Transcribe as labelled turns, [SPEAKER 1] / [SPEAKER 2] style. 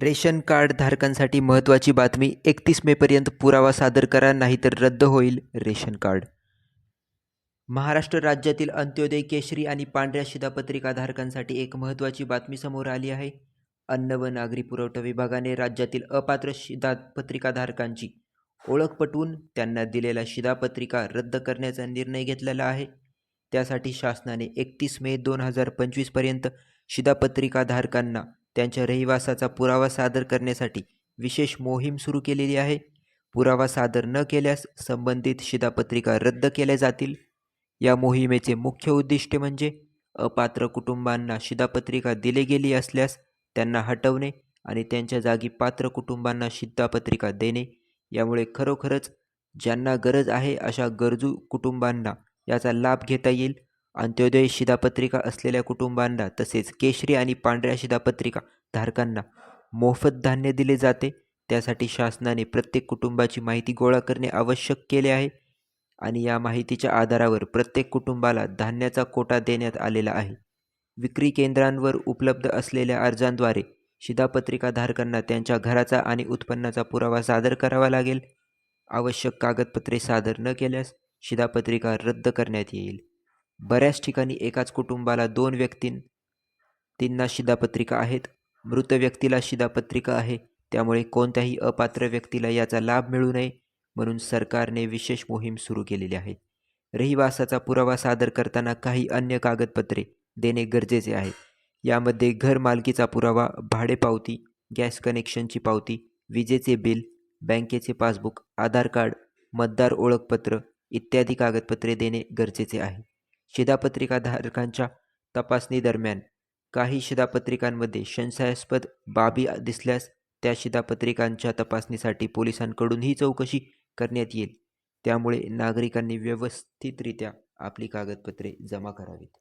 [SPEAKER 1] Ration card धारकांसाठी महत्त्वाची बातमी एकतीस मेपर्यंत पुरावा सादर करा नाहीतर रद्द होईल रेशन कार्ड. महाराष्ट्र राज्यातील अंत्योदय केशरी आणि पांढऱ्या शिधापत्रिका धारकांसाठी एक महत्त्वाची बातमी समोर आली आहे. अन्न व नागरी पुरवठा विभागाने राज्यातील अपात्र शिधापत्रिकाधारकांची ओळख पटवून त्यांना दिलेला शिधापत्रिका रद्द करण्याचा निर्णय घेतलेला आहे. त्यासाठी शासनाने एकतीस मे दोन हजार पंचवीसपर्यंत शिधापत्रिकाधारकांना त्यांच्या रहिवासाचा पुरावा सादर करण्यासाठी विशेष मोहीम सुरू केलेली आहे. पुरावा सादर न केल्यास संबंधित शिधापत्रिका रद्द केल्या जातील. या मोहिमेचे मुख्य उद्दिष्ट म्हणजे अपात्र कुटुंबांना शिधापत्रिका दिली गेली असल्यास त्यांना हटवणे आणि त्यांच्या जागी पात्र कुटुंबांना शिधापत्रिका देणे. यामुळे खरोखरच ज्यांना गरज आहे अशा गरजू कुटुंबांना याचा लाभ घेता येईल. अंत्योदय शिधापत्रिका असलेल्या कुटुंबांना तसेच केशरी आणि पांढऱ्या शिधापत्रिका धारकांना मोफत धान्य दिले जाते. त्यासाठी शासनाने प्रत्येक कुटुंबाची माहिती गोळा करणे आवश्यक केले आहे आणि या माहितीच्या आधारावर प्रत्येक कुटुंबाला धान्याचा कोटा देण्यात आलेला आहे. विक्री केंद्रांवर उपलब्ध असलेल्या अर्जांद्वारे शिधापत्रिका धारकांना त्यांच्या घराचा आणि उत्पन्नाचा पुरावा सादर करावा लागेल. आवश्यक कागदपत्रे सादर न केल्यास शिधापत्रिका रद्द करण्यात येईल. बऱ्याच ठिकाणी एकाच कुटुंबाला दोन व्यक्तीं तींना शिधापत्रिका आहेत. मृत व्यक्तीला शिधापत्रिका आहे. त्यामुळे कोणत्याही अपात्र व्यक्तीला याचा लाभ मिळू नये म्हणून सरकारने विशेष मोहीम सुरू केलेली आहे. रहिवासाचा पुरावा सादर करताना काही अन्य कागदपत्रे देणे गरजेचे आहे. यामध्ये घर मालकीचा पुरावा भाडे पावती गॅस कनेक्शनची पावती विजेचे बिल बँकेचे पासबुक आधार कार्ड मतदार ओळखपत्र इत्यादी कागदपत्रे देणे गरजेचे आहे. शिधापत्रिकाधारकांच्या तपासणीदरम्यान काही शिधापत्रिकांमध्ये संशयास्पद बाबी दिसल्यास त्या शिधापत्रिकांच्या तपासणीसाठी पोलिसांकडूनही चौकशी करण्यात येईल. त्यामुळे नागरिकांनी व्यवस्थितरित्या आपली कागदपत्रे जमा करावीत.